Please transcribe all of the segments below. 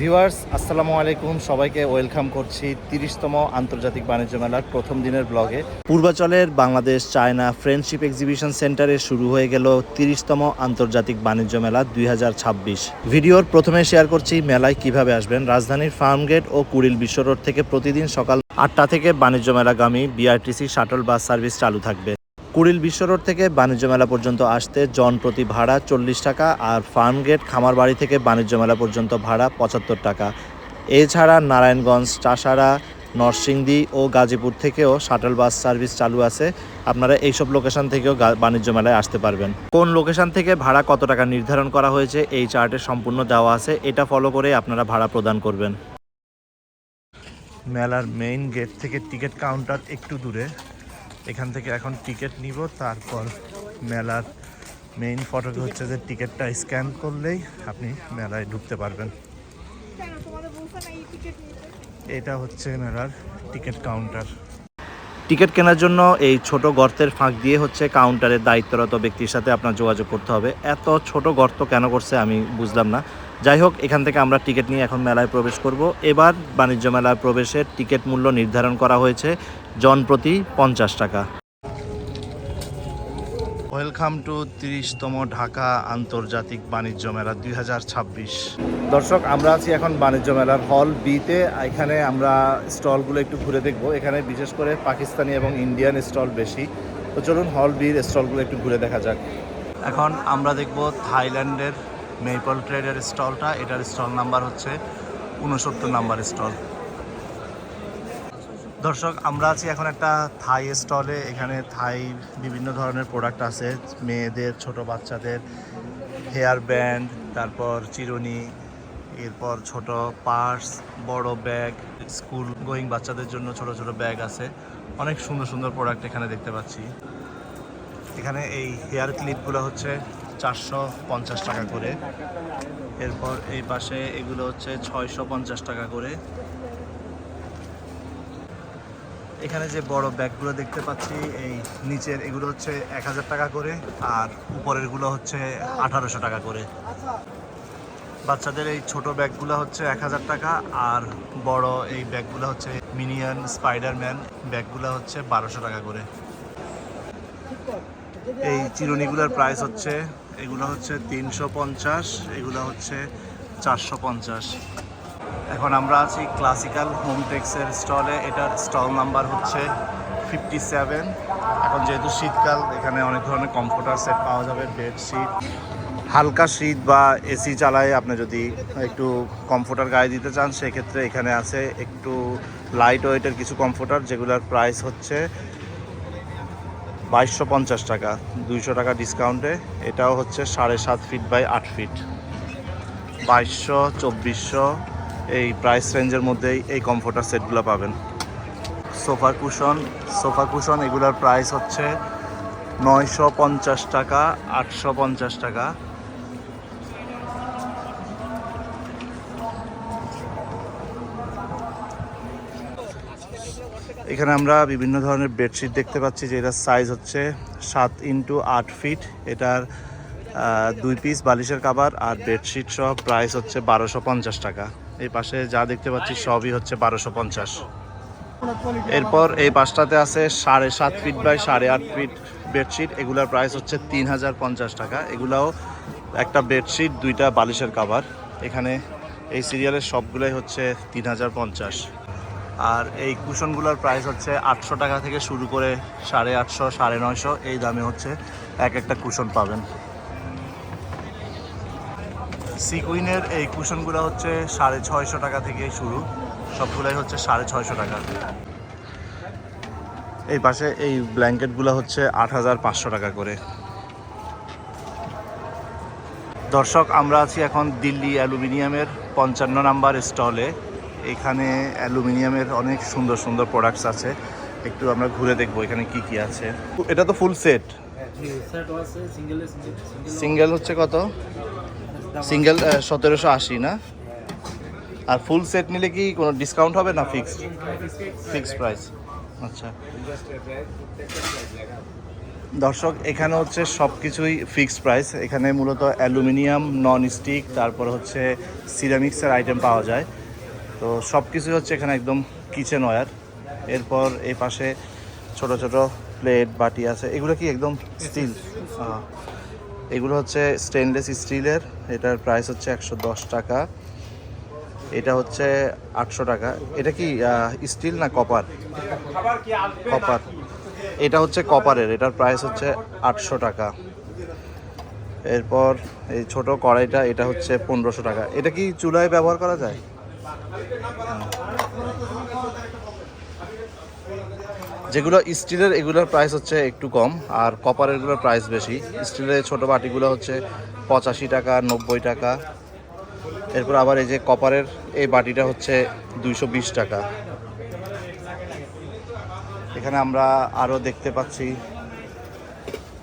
Viewers, আসসালামু আলাইকুম। সবাইকে ওয়েলকাম করছি তিরিশতম আন্তর্জাতিক বাণিজ্য মেলার প্রথম দিনের ব্লগে। পূর্বাচলের বাংলাদেশ, চায়না ফ্রেন্ডশিপ এক্সিবিশন সেন্টারে শুরু হয়ে গেল তিরিশতম আন্তর্জাতিক বাণিজ্য মেলা দুই হাজার ছাব্বিশ। ভিডিওর প্রথমে শেয়ার করছি মেলায় কীভাবে আসবেন। রাজধানীর ফার্মগেট ও কুড়িল বিশ্ব রোড থেকে প্রতিদিন সকাল আটটা থেকে বাণিজ্য মেলাগামী বিআরটিসি শাটল বাস সার্ভিস চালু থাকবে। কুড়িল বিশ্ব রোড থেকে বাণিজ্য মেলা পর্যন্ত আসতে জন প্রতি ভাড়া চল্লিশ টাকা আর ফার্মগেট খামার বাড়ি থেকে বাণিজ্য মেলা পর্যন্ত ভাড়া পঁচাত্তর টাকা। এছাড়া নারায়ণগঞ্জ চাষাড়া নরসিংদী ও গাজীপুর থেকেও শাটল বাস সার্ভিস চালু আছে। আপনারা এইসব লোকেশন থেকেও বাণিজ্য মেলায় আসতে পারবেন। কোন লোকেশন থেকে ভাড়া কত টাকা নির্ধারণ করা হয়েছে এই চার্টে সম্পূর্ণ দেওয়া আছে। এটা ফলো করে আপনারা ভাড়া প্রদান করবেন। মেলার মেইন গেট থেকে টিকিট কাউন্টার একটু দূরে। এখান থেকে এখন টিকিট নিব তারপর মেলার মেইন ফটোকে হচ্ছে যে টিকিটটা স্ক্যান করলেই আপনি মেলায় ঢুকতে পারবেন। এটা হচ্ছে মেলার টিকিট কাউন্টার টিকিট কেনার জন্য এই ছোট গর্তের ফাঁক দিয়ে হচ্ছে কাউন্টারের দায়িত্বরত ব্যক্তির সাথে আপনার যোগাযোগ করতে হবে। এত ছোট গর্ত কেন করছে আমি বুঝলাম না। যাই হোক এখান থেকে আমরা টিকিট নিয়ে এখন মেলায় প্রবেশ করব। এবার বাণিজ্য মেলায় প্রবেশের টিকিট মূল্য নির্ধারণ করা হয়েছে। জন প্রতি পঞ্চাশ টাকা। ওয়েলকাম টু তিরিশতম ঢাকা আন্তর্জাতিক বাণিজ্য মেলা দুই হাজার ছাব্বিশ। দর্শক আমরা আছি এখন বাণিজ্য মেলার হল বিতে এখানে আমরা স্টলগুলো একটু ঘুরে দেখব। এখানে বিশেষ করে পাকিস্তানি এবং ইন্ডিয়ান স্টল বেশি। তো চলুন হল বির স্টলগুলো একটু ঘুরে দেখা যাক। এখন আমরা দেখব থাইল্যান্ডের মেপল ট্রেডের স্টলটা। এটার স্টল নাম্বার হচ্ছে উনসত্তর নাম্বার স্টল। দর্শক, আমরা আছি এখন একটা থাই স্টলে। এখানে থাই বিভিন্ন ধরনের প্রোডাক্ট আছে। মেয়েদের, ছোট বাচ্চাদের হেয়ার ব্যান্ড তারপর চিরুনি, এরপর ছোট পার্স বড় ব্যাগ স্কুল গোয়িং বাচ্চাদের জন্য ছোট ছোট ব্যাগ আছে। অনেক সুন্দর সুন্দর প্রোডাক্ট এখানে দেখতে পাচ্ছি। এখানে এই হেয়ার ক্লিপগুলো হচ্ছে চারশো পঞ্চাশ টাকা করে। এরপর এই পাশে এগুলো হচ্ছে ছয়শো পঞ্চাশ টাকা করে। এখানে যে বড় ব্যাগগুলো দেখতে পাচ্ছি, এই নিচের এগুলো হচ্ছে এক হাজার টাকা করে আর উপরেরগুলো হচ্ছে আঠারোশো টাকা করে। বাচ্চাদের এই ছোট ব্যাগগুলো হচ্ছে এক হাজার টাকা আর বড় এই ব্যাগগুলো হচ্ছে মিনিয়ন স্পাইডারম্যান, ব্যাগগুলো হচ্ছে বারোশো টাকা করে। এই চিরুনিগুলোর প্রাইস হচ্ছে, এগুলো হচ্ছে তিনশো পঞ্চাশ, এগুলো হচ্ছে চারশো পঞ্চাশ। এখন আমরা আছি ক্লাসিক্যাল হোম টেক্সের স্টলে। এটার স্টল নাম্বার হচ্ছে ফিফটি সেভেন এখন যেহেতু শীতকাল, এখানে অনেক ধরনের কমফোর্টার সেট পাওয়া যাবে বেডশিট হালকা শীত বা এসি চালায় আপনি যদি একটু কমফোর্টার গায়ে দিতে চান, সেক্ষেত্রে এখানে আছে একটু লাইট ওয়েটের কিছু কমফোর্টার যেগুলোর প্রাইস হচ্ছে বাইশশো পঞ্চাশ টাকা, দুইশো টাকা ডিসকাউন্টে এটাও হচ্ছে সাড়ে সাত ফিট বাই আট ফিট বাইশশো, চব্বিশশো এই প্রাইস রেঞ্জের মধ্যেই এই কমফোর্টার সেটগুলো পাবেন। সোফা কুশন সোফা কুশন এগুলোর প্রাইস হচ্ছে নয়শো পঞ্চাশ টাকা, আটশো পঞ্চাশ টাকা। এখানে আমরা বিভিন্ন ধরনের বেডশিট দেখতে পাচ্ছি যে এটার সাইজ হচ্ছে সাত ইন্টু আট ফিট এটার দুই পিস বালিশের কাবার আর বেডশিট সহ প্রাইস হচ্ছে বারোশো পঞ্চাশ টাকা। এই পাশে যা দেখতে পাচ্ছি সবই হচ্ছে বারোশো পঞ্চাশ। এরপর এই পাশটাতে আছে সাড়ে সাত ফিট বাই সাড়ে আট ফিট বেডশিট। এগুলোর প্রাইস হচ্ছে তিন হাজার পঞ্চাশ টাকা। এগুলাও একটা বেডশিট দুইটা বালিশের কাভার এখানে এই সিরিয়ালের সবগুলোই হচ্ছে তিন হাজার পঞ্চাশ। আর এই কুশনগুলোর প্রাইস হচ্ছে আটশো টাকা থেকে শুরু করে সাড়ে আটশো সাড়ে নয়শো। এই দামে হচ্ছে এক একটা কুশন পাবেন। সিকুইনের এই কুশনগুলো হচ্ছে সাড়ে ছয়শো টাকা থেকে শুরু। সবগুলাই হচ্ছে সাড়ে ছয়শো টাকা। এই পাশে এই ব্ল্যাঙ্কেটগুলো হচ্ছে আট হাজার পাঁচশো টাকা করে। দর্শক আমরা আছি এখন দিল্লি অ্যালুমিনিয়ামের পঞ্চান্ন নাম্বার স্টলে। এখানে অ্যালুমিনিয়ামের অনেক সুন্দর সুন্দর প্রোডাক্টস আছে। একটু আমরা ঘুরে দেখব এখানে কি কি আছে। এটা তো ফুল সেট সিঙ্গেল হচ্ছে কত? সিঙ্গেল সতেরোশো আশি, না? আর ফুল সেট নিলে কি কোনো ডিসকাউন্ট হবে না ফিক্সড ফিক্সড প্রাইস আচ্ছা। দর্শক, এখানে হচ্ছে সব কিছুই ফিক্সড প্রাইস এখানে মূলত অ্যালুমিনিয়াম নন স্টিক তারপর হচ্ছে সিরামিক্সের আইটেম পাওয়া যায়। তো সব কিছুই হচ্ছে এখানে একদম কিচেন ওয়্যার এরপর এই পাশে ছোট ছোট প্লেট বাটি আছে। এগুলো কি একদম স্টিল এগুলো হচ্ছে স্টেনলেস স্টিলের এটার প্রাইস হচ্ছে একশো দশ টাকা। এটা হচ্ছে আটশো টাকা। এটা কি স্টিল না কপার কপার এটা হচ্ছে কপারের এটার প্রাইস হচ্ছে আটশো টাকা। এরপর এই ছোট কড়াইটা, এটা হচ্ছে পনেরোশো টাকা। এটা কি চুলায় ব্যবহার করা যায়? যেগুলো স্টিলের, এগুলোর প্রাইস হচ্ছে একটু কম, আর কপারেরগুলোর প্রাইস বেশি। স্টিলের ছোট বাটিগুলো হচ্ছে পঁচাশি টাকা, নব্বই টাকা। এরপর আবার এই যে কপারের এই বাটিটা হচ্ছে দুইশো বিশ টাকা। এখানে আমরা আরও দেখতে পাচ্ছি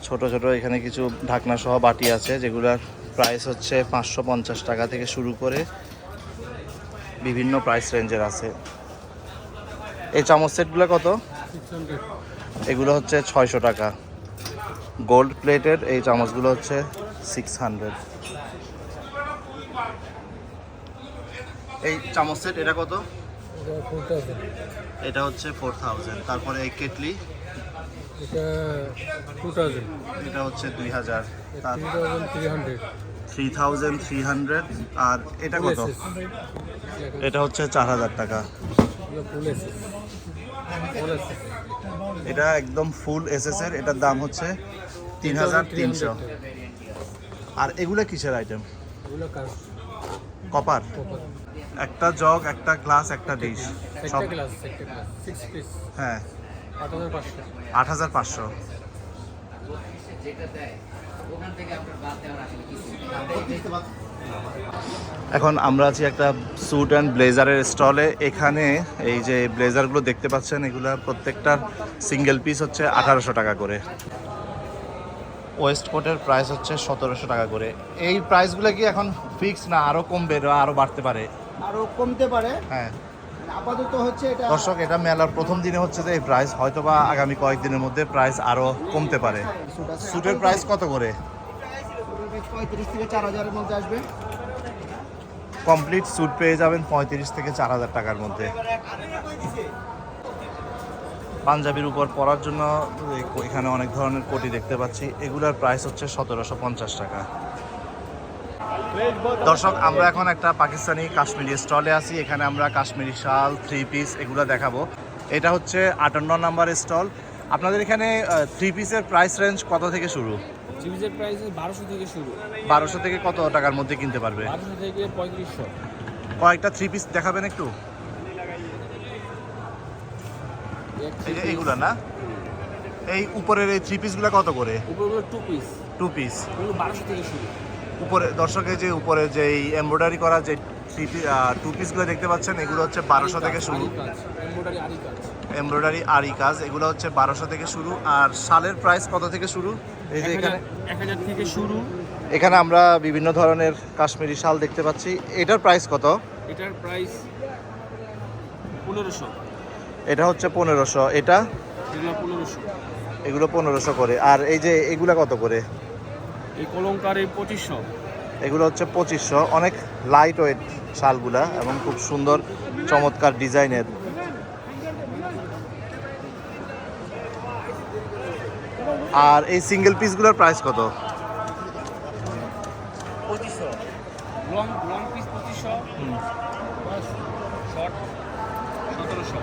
ছোট ছোট এখানে কিছু ঢাকনা সহ বাটি আছে, যেগুলোর প্রাইস হচ্ছে পাঁচশো পঞ্চাশ টাকা থেকে শুরু করে বিভিন্ন প্রাইস রেঞ্জের আছে। এই চামচ সেটগুলো কত? এগুলো হচ্ছে ছয়শো টাকা। গোল্ড প্লেটের এই চামচগুলো হচ্ছে সিক্স হান্ড্রেড এই চামচ সেট এটা কত? এটা হচ্ছে ফোর থাউজেন্ড তারপরে এই কেটলি? এটা হচ্ছে দুই হাজার। থ্রি থাউজেন্ড থ্রি হান্ড্রেড আর এটা কত? এটা হচ্ছে চার হাজার টাকা। এটা একদম ফুল এসএস এর এটার দাম হচ্ছে তিন হাজার তিনশো। আর এগুলো কিসের আইটেম এগুলো কপার একটা জগ একটা গ্লাস একটা ডিশ সব হ্যাঁ। আট হাজার ক্লাস এখন আমরা আছি একটা স্যুট অ্যান্ড ব্লেজারের স্টলে এখানে এই যে ব্লেজারগুলো দেখতে পাচ্ছেন এগুলো প্রত্যেকটার সিঙ্গেল পিস হচ্ছে আঠারোশো টাকা করে। ওয়েস্ট কোটের প্রাইস হচ্ছে সতেরোশো টাকা করে। এই প্রাইসগুলো কি এখন ফিক্স না আরও কমবে আরও বাড়তে পারে? আরও কমতে পারে। হ্যাঁ। আপাতত হচ্ছে এটা দর্শক এটা মেলার প্রথম দিনে হচ্ছে যে এই প্রাইস হয়তোবা আগামী কয়েকদিনের মধ্যে প্রাইস আরও কমতে পারে। স্যুটের প্রাইস কত করে? পঁয়ত্রিশ থেকে চার হাজারের মধ্যে আসবে। কমপ্লিট স্যুট পেয়ে যাবেন পঁয়ত্রিশ থেকে চার হাজার টাকার মধ্যে। পাঞ্জাবির উপর পরার জন্য এখানে অনেক ধরনের কোটি দেখতে পাচ্ছি। এগুলার প্রাইস হচ্ছে সতেরোশো পঞ্চাশ টাকা। দর্শক আমরা এখন একটা পাকিস্তানি কাশ্মীরি স্টলে আছি। এখানে আমরা কাশ্মীরি শাল থ্রি পিস এগুলো দেখাবো। এটা হচ্ছে আটান্ন নাম্বার স্টল। আপনাদের এখানে থ্রি পিসের প্রাইস রেঞ্জ কত থেকে শুরু? প্রাইস বারোশো থেকে শুরু। বারোশো থেকে কত টাকার মধ্যে কিনতে পারবে? বারোশো থেকে পঁয়ত্রিশশো। কয়েকটা থ্রি পিস দেখাবেন একটু? এইগুলা না? এই উপরের এই থ্রি পিসগুলো কত করে? উপরগুলো টু পিস টু পিস বারোশো থেকে শুরু। উপরে দর্শকের যে উপরে যে এই এমব্রয়ডারি করা যে টু পিসগুলো দেখতে পাচ্ছেন এগুলো হচ্ছে বারোশো থেকে শুরু। এমব্রয়ডারি আরি কাজ এমব্রয়ডারি আরি কাজ এগুলো হচ্ছে বারোশো থেকে শুরু। আর শালের প্রাইস কত থেকে শুরু? এই যে এখানে এক হাজার থেকে শুরু। এখানে আমরা বিভিন্ন ধরনের কাশ্মীরি শাল দেখতে পাচ্ছি। এটার প্রাইস কত? এটার প্রাইস পনেরোশো। এটা হচ্ছে পনেরোশো। এটা? এগুলো পনেরোশো। এগুলো পনেরোশো করে। আর এই যে এগুলা কত করে? এই কলঙ্কার এই পঁচিশশো। এগুলো হচ্ছে পঁচিশশো। অনেক লাইট ওয়েট শালগুলা এবং খুব সুন্দর চমৎকার ডিজাইনের। আর এই সিঙ্গেল পিসগুলোর প্রাইস কত? পঁচিশশো। লং লং পিস পঁচিশশো। শর্ট সতেরোশো।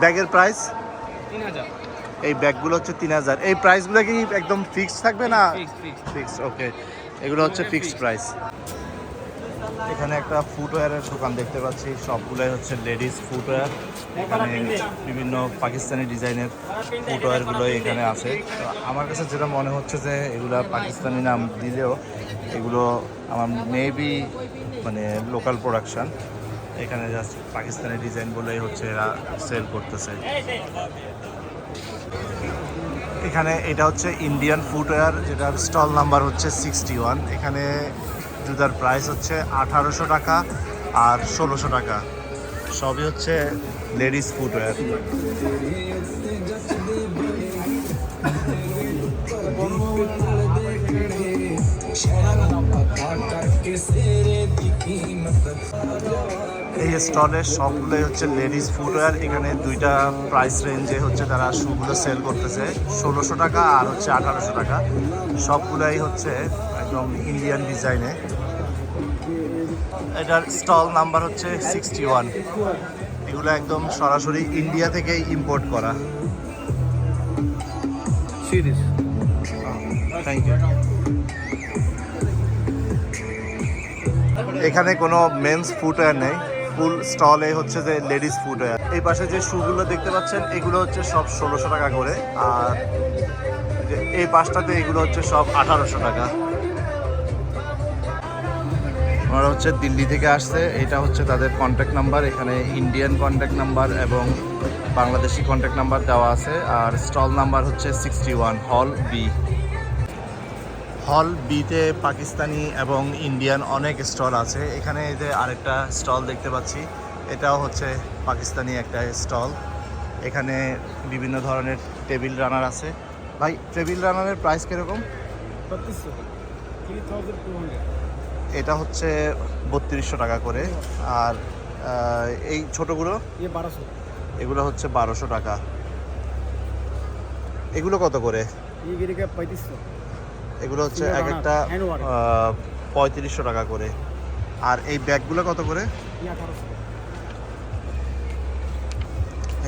ব্যাগের প্রাইস তিন হাজার। এই ব্যাগগুলো হচ্ছে তিন হাজার। এই প্রাইসগুলো কি একদম ফিক্স থাকবে না? ফিক্স ওকে এগুলো হচ্ছে ফিক্সড প্রাইস এখানে একটা ফুটওয়্যারের দোকান দেখতে পাচ্ছি। সবগুলোই হচ্ছে লেডিস ফুটওয়্যার এখানে বিভিন্ন পাকিস্তানি ডিজাইনের ফুটওয়্যারগুলো এখানে আছে। তো আমার কাছে যেটা মনে হচ্ছে যে এগুলো পাকিস্তানি নাম দিলেও এগুলো আমার মেবি মানে লোকাল প্রোডাকশান এখানে জাস্ট পাকিস্তানি ডিজাইন বলেই হচ্ছে এরা সেল করতেছে। এখানে এটা হচ্ছে ইন্ডিয়ান ফুটওয়্যার যেটার স্টল নাম্বার হচ্ছে সিক্সটি ওয়ান এখানে জুতার প্রাইস হচ্ছে আঠারোশো টাকা আর ষোলোশো টাকা। সবই হচ্ছে লেডিস ফুটওয়্যার এই স্টলের সবগুলোই হচ্ছে লেডিস ফুটওয়্যার এখানে দুইটা প্রাইস রেঞ্জে হচ্ছে তারা শুগুলো সেল করতেছে। ষোলোশো টাকা আর হচ্ছে আঠারোশো টাকা। সবগুলাই হচ্ছে একদম ইন্ডিয়ান ডিজাইনে এটার স্টল নাম্বার হচ্ছে সিক্সটি ওয়ান এগুলো একদম সরাসরি ইন্ডিয়া থেকে ইম্পোর্ট করা। সিরিজ থ্যাংক ইউ এখানে কোনো মেন্স ফুটওয়্যার নেই। ফুল স্টলে হচ্ছে যে লেডিস ফুটওয়্যার। এই পাশে যে শুগুলো দেখতে পাচ্ছেন, এগুলো হচ্ছে সব ষোলোশো টাকা করে। আর এই পাশটাতে এগুলো হচ্ছে সব আঠারোশো টাকা। ওরা হচ্ছে দিল্লি থেকে আসছে। এটা হচ্ছে তাদের কন্ট্যাক্ট নাম্বার এখানে ইন্ডিয়ান কন্ট্যাক্ট নাম্বার এবং বাংলাদেশি কন্ট্যাক্ট নাম্বার দেওয়া আছে। আর স্টল নাম্বার হচ্ছে sixty one hall B hall বিতে পাকিস্তানি এবং ইন্ডিয়ান অনেক স্টল আছে। এখানে যে আরেকটা স্টল দেখতে পাচ্ছি এটাও হচ্ছে পাকিস্তানি একটা স্টল। এখানে বিভিন্ন ধরনের টেবিল রানার আছে। ভাই টেবিল রানারের প্রাইস কীরকম? এটা হচ্ছে বত্রিশশো টাকা করে। আর এই ছোটোগুলো? এগুলো হচ্ছে বারোশো টাকা। এগুলো কত করে? পঁয়ত্রিশশো? এগুলো হচ্ছে এক একটা পঁয়ত্রিশশো টাকা করে। আর এই ব্যাগগুলো কত করে?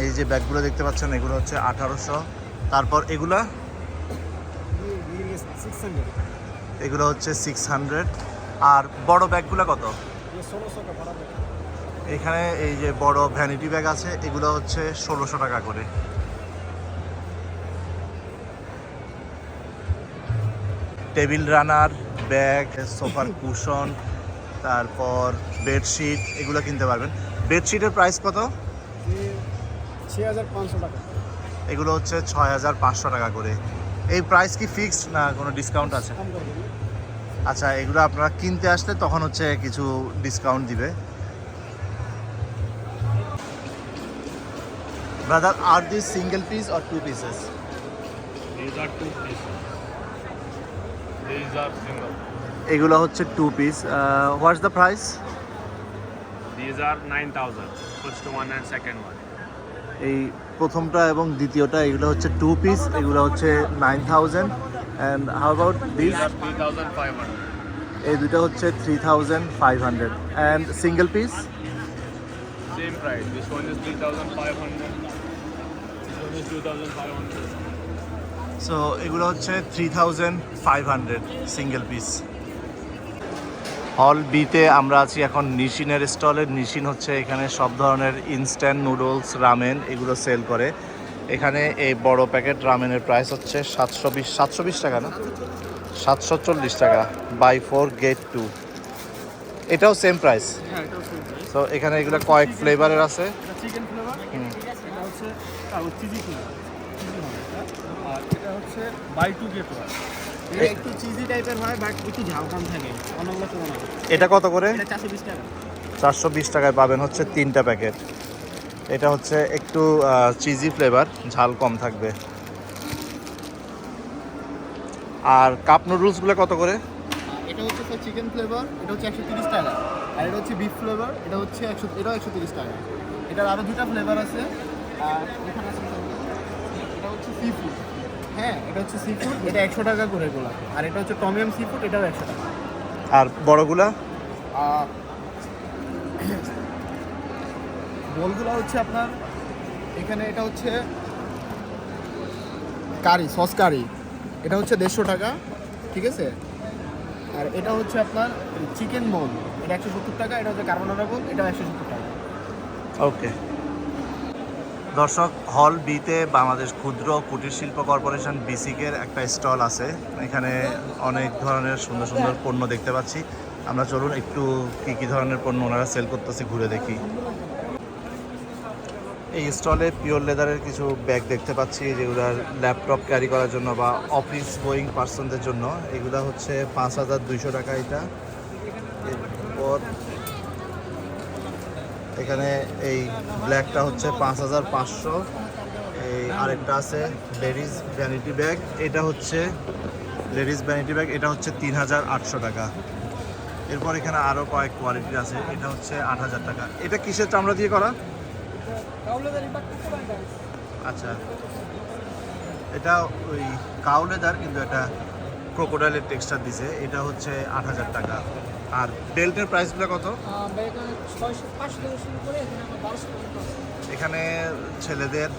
এই যে ব্যাগগুলো দেখতে পাচ্ছেন এগুলো হচ্ছে আঠারোশো। তারপর এগুলো? এগুলো হচ্ছে সিক্স হান্ড্রেড আর বড় ব্যাগগুলো কত? এখানে এই যে বড় ভ্যানিটি ব্যাগ আছে এগুলো হচ্ছে ষোলোশো টাকা করে। টেবিল রানার ব্যাগ সোফার কুশন তারপর বেডশিট এগুলো কিনতে পারবেন। বেডশিটের প্রাইস কত? এগুলো হচ্ছে ছয় হাজার পাঁচশো টাকা করে। এই প্রাইস কি ফিক্সড না কোনো ডিসকাউন্ট আছে? আচ্ছা এগুলো আপনারা কিনতে আসলে তখন হচ্ছে কিছু ডিসকাউন্ট দিবে। ব্রাদার আর this single piece R two pieces These are single. এগুলো হচ্ছে two piece what's the price These are 9,000. First one and second one. এই প্রথমটা এবং দ্বিতীয়টা এগুলো হচ্ছে টু পিস এগুলো হচ্ছে nine thousand and how about this These are 3,500. এই দুটো হচ্ছে three thousand five hundred and single piece Same price. This one is 3,500. This one is 2,500. So এগুলো হচ্ছে three thousand five hundred single piece hall বিতে আমরা আছি এখন নিশিনের স্টলের নিশিন হচ্ছে এখানে সব ধরনের ইনস্ট্যান্ট নুডলস রামেন এগুলো সেল করে। এখানে এই বড় প্যাকেট রামেনের প্রাইস হচ্ছে সাতশো বিশ সাতশো বিশ টাকা না? সাতশো চল্লিশ টাকা বাই ফোর গেট টু এটাও সেম প্রাইস এটাও সেম প্রাইস তো এখানে এগুলো কয়েক ফ্লেভারের আছে। চিকেন ফ্লেভার এটা হচ্ছে চিজি ফ্লেভার চিজি হবে এটা। হচ্ছে বাই টু গেট ওয়ান এটা একটু চিজি টাইপের হয় বাট একটু ঝাল কম থাকে অন্যগুলো তুলনায় এটা কত করে? এটা টাকা। চারশো বিশ টাকায় পাবেন হচ্ছে তিনটা প্যাকেট। এটা হচ্ছে একটু চিজি ফ্লেভার ঝাল কম থাকবে। আর কাপ নুডলসগুলো কত করে? এটা হচ্ছে স্যার চিকেন ফ্লেভার এটা হচ্ছে একশো তিরিশ টাকা। আর এটা হচ্ছে বিফ ফ্লেভার এটা হচ্ছে একশো এটাও একশো তিরিশ টাকা। এটার আরও দুটা ফ্লেভার আছে। আর এখানে আছে এটা হচ্ছে সি ফুড হ্যাঁ এটা হচ্ছে সি ফুড এটা একশো টাকা করে এগুলো আর এটা হচ্ছে টমিয়াম সি ফুড এটাও একশো টাকা। আর বড়গুলা? বলগুলো হচ্ছে আপনার এখানে এটা হচ্ছে কারি সস কারি। এটা হচ্ছে দেড়শো টাকা ঠিক আছে? আর এটা হচ্ছে আপনার চিকেন বোল এটা একশো সত্তর টাকা এটা হচ্ছে কার্বোনারা বোল এটা একশো সত্তর টাকা। ওকে দর্শক হল বিতে বাংলাদেশ ক্ষুদ্র কুটির শিল্প কর্পোরেশন বিসিকের একটা স্টল আছে। এখানে অনেক ধরনের সুন্দর সুন্দর পণ্য দেখতে পাচ্ছি। আমরা চলুন একটু কী কী ধরনের পণ্য ওনারা সেল করতেছে ঘুরে দেখি। এই স্টলে পিওর লেদারের কিছু ব্যাগ দেখতে পাচ্ছি, যেগুলার ল্যাপটপ ক্যারি করার জন্য বা অফিস গোয়িং পার্সনদের জন্য। এগুলা হচ্ছে পাঁচ হাজার দুইশো টাকা এটা। এরপর এখানে এই ব্ল্যাকটা হচ্ছে পাঁচ হাজার পাঁচশো। এই আরেকটা আছে লেডিস ভ্যানিটি ব্যাগ এটা হচ্ছে লেডিস ভ্যানিটি ব্যাগ এটা হচ্ছে তিন হাজার আটশো টাকা। এরপর এখানে আরও কয়েক কোয়ালিটির আছে এটা হচ্ছে আট হাজার টাকা। এটা কিসের চামড়া দিয়ে করা? আচ্ছা। এটা ওই কাউ লেদার কিন্তু এটা ক্রোকোডাইলের টেক্সচার দিছে। এটা হচ্ছে আট হাজার টাকা। আর বেল্টের প্রাইসগুলো কত? এখানে ছেলেদের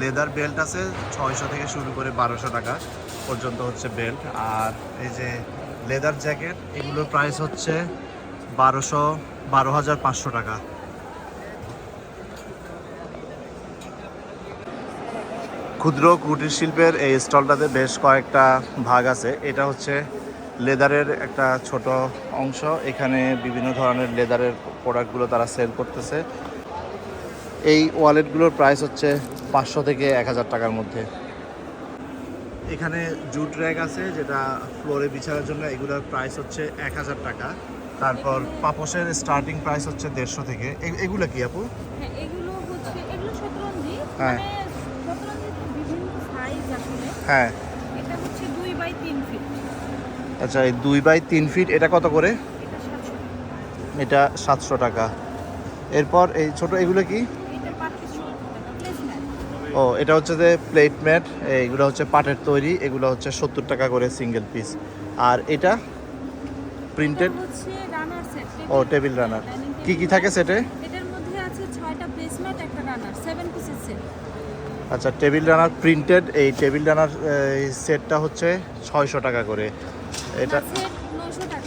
লেদার বেল্ট আছে ছয়শো থেকে শুরু করে বারোশো টাকা পর্যন্ত হচ্ছে বেল্ট। আর এই যে লেদার জ্যাকেট এগুলোর প্রাইস হচ্ছে বারোশো বারো হাজার পাঁচশো টাকা। ক্ষুদ্র কুটির শিল্পের এই স্টলটাতে বেশ কয়েকটা ভাগ আছে। এটা হচ্ছে লেদারের একটা ছোট অংশ। এখানে বিভিন্ন ধরনের লেদারের প্রোডাক্টগুলো তারা সেল করতেছে। এই ওয়ালেটগুলোর প্রাইস হচ্ছে পাঁচশো থেকে এক হাজার টাকার মধ্যে। এখানে জুট র্যাক আছে যেটা ফ্লোরে বিছানোর জন্য এগুলোর প্রাইস হচ্ছে এক হাজার টাকা। তারপর পাপোশের স্টার্টিং প্রাইস হচ্ছে দেড়শো থেকে। এগুলো কি আপু? হ্যাঁ হ্যাঁ। মানে শতরঞ্জির বিভিন্ন সাইজ আসলে হ্যাঁ এটা হচ্ছে দুই বাই তিন ফিট আচ্ছা এই দুই বাই তিন ফিট এটা কত করে? এটা সাতশো টাকা। এরপর এই ছোট এগুলো কি? ও এটা হচ্ছে যে প্লেট ম্যাট এইগুলো হচ্ছে পাটের তৈরি এগুলো হচ্ছে সত্তর টাকা করে সিঙ্গেল পিস আর এটা প্রিন্টেড ও টেবিল রানার কি কি থাকে সেট আচ্ছা টেবিল রানার প্রিন্টেড এই টেবিল রানার সেটটা হচ্ছে ছয়শো টাকা করে। এটা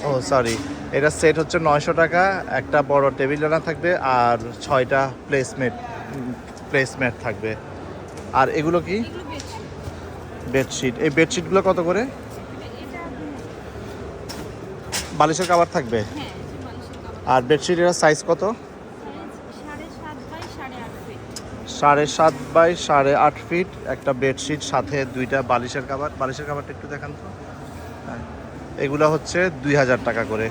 ও সরি এটা সেট হচ্ছে নয়শো টাকা একটা বড় টেবিল রানার থাকবে আর ছয়টা প্লেসমেট প্লেসমেট থাকবে। আর এগুলো কি? বেডশিট এই বেডশিটগুলো কত করে? বালিশের কাভার থাকবে? আর বেডশিট বেডশিটের সাইজ কত? সাড়ে সাত বাই সাড়ে আট ফিট একটা বেডশিট সাথে দুইটা বালিশের কাভার বালিশের কাভারটা একটু দেখান তো। হ্যাঁ এগুলো হচ্ছে দুই হাজার টাকা করে।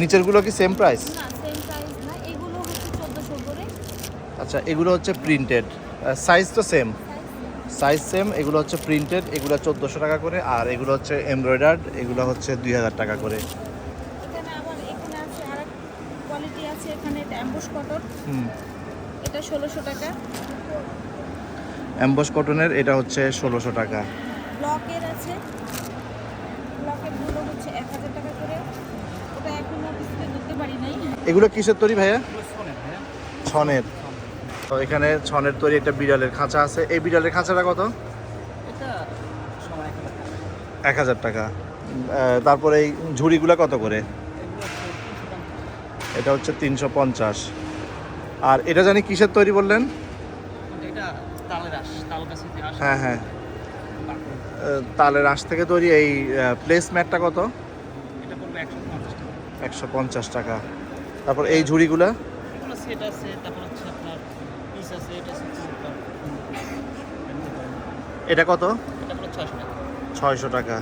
নিচেরগুলো কি সেম প্রাইস আচ্ছা এগুলো হচ্ছে প্রিন্টেড সাইজ তো সেম সাইজ সেম এগুলো হচ্ছে প্রিন্টেড এগুলো চোদ্দোশো টাকা করে আর এগুলো হচ্ছে এমব্রয়ডার্ড এগুলো হচ্ছে দুই হাজার টাকা করে। অ্যাম্বস কটনের এটা হচ্ছে ষোলোশো টাকা। ব্লকের আছে। ব্লকের হচ্ছে এক হাজার টাকা করে। ওটা এখনও ডিসপ্লে করতে পারি নাই। এগুলো কিসের তৈরি ভাইয়া? ছনের তো এখানে ছনের তৈরি একটা বিড়ালের খাঁচা আছে। এই বিড়ালের খাঁচাটা কত? এটা সময় এখন এক হাজার টাকা। তারপরে এই ঝুড়িগুলো কত করে? এটা হচ্ছে তিনশো পঞ্চাশ। আর এটা জানি কিসের তৈরি বললেন? হ্যাঁ হ্যাঁ। তালের আঁশ থেকে তৈরি এই প্লেস ম্যাটটা কত? একশো পঞ্চাশ টাকা। তারপর এই ঝুড়িগুলো? এটা কত? ছয়শো টাকা।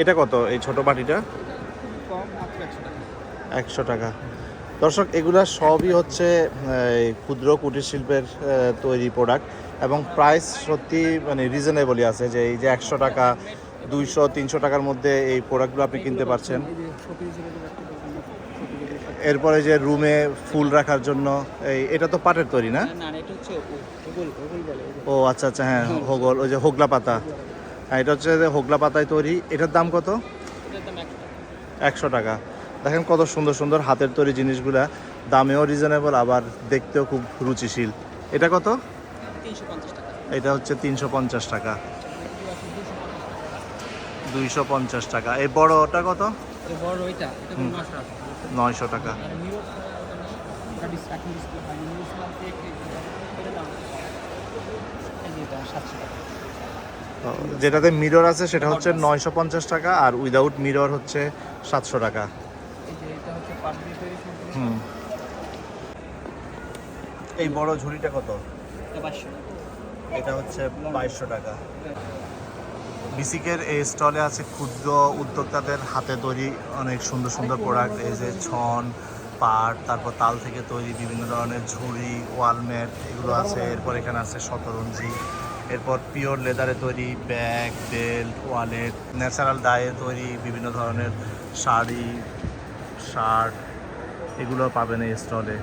এটা কত এই ছোট বাটিটা একশো টাকা। দর্শক এগুলা সবই হচ্ছে এই ক্ষুদ্র কুটির শিল্পের তৈরি প্রোডাক্ট এবং প্রাইস সত্যি মানে রিজনেবলই আছে যে এই যে একশো টাকা দুইশো তিনশো টাকার মধ্যে এই প্রোডাক্টগুলো আপনি কিনতে পারছেন। এরপরে যে রুমে ফুল রাখার জন্য এই এটা তো পাটের তৈরি না? ও- আচ্ছা আচ্ছা হ্যাঁ হোগল ওই যে হোগলা পাতা। হ্যাঁ এটা হচ্ছে যে হোগলা পাতায় তৈরি। এটার দাম কত? একশো টাকা। দেখেন কত সুন্দর সুন্দর হাতের তৈরি জিনিসগুলা। দামেও রিজনেবল আবার দেখতেও খুব রুচিশীল। এটা কত? এটা হচ্ছে তিনশো পঞ্চাশ টাকা। দুইশো পঞ্চাশ টাকা। এই বড়টা কত? বড় নয়শো টাকা। যেটাতে মিরর আছে সেটা হচ্ছে নয়শো পঞ্চাশ টাকা আর উইদাউট মিরর হচ্ছে সাতশো টাকা। এই হুম। বড় ঝুড়িটা কত? বাইশশো এটা হচ্ছে বাইশশো টাকা। বিসিকের এই স্টলে আছে ক্ষুদ্র উদ্যোক্তাদের হাতে তৈরি অনেক সুন্দর সুন্দর প্রোডাক্ট এই যে ছন, পাট, তারপর তাল থেকে তৈরি বিভিন্ন ধরনের ঝুড়ি, ওয়ালমেট এগুলো আছে, এরপর এখানে আছে শতরঞ্জি, এরপর পিওর লেদারে তৈরি ব্যাগ, বেল্ট, ওয়ালেট, ন্যাচারাল ডায়ে তৈরি বিভিন্ন ধরনের শাড়ি, শার্ট, এগুলো পাবেন এই স্টলে।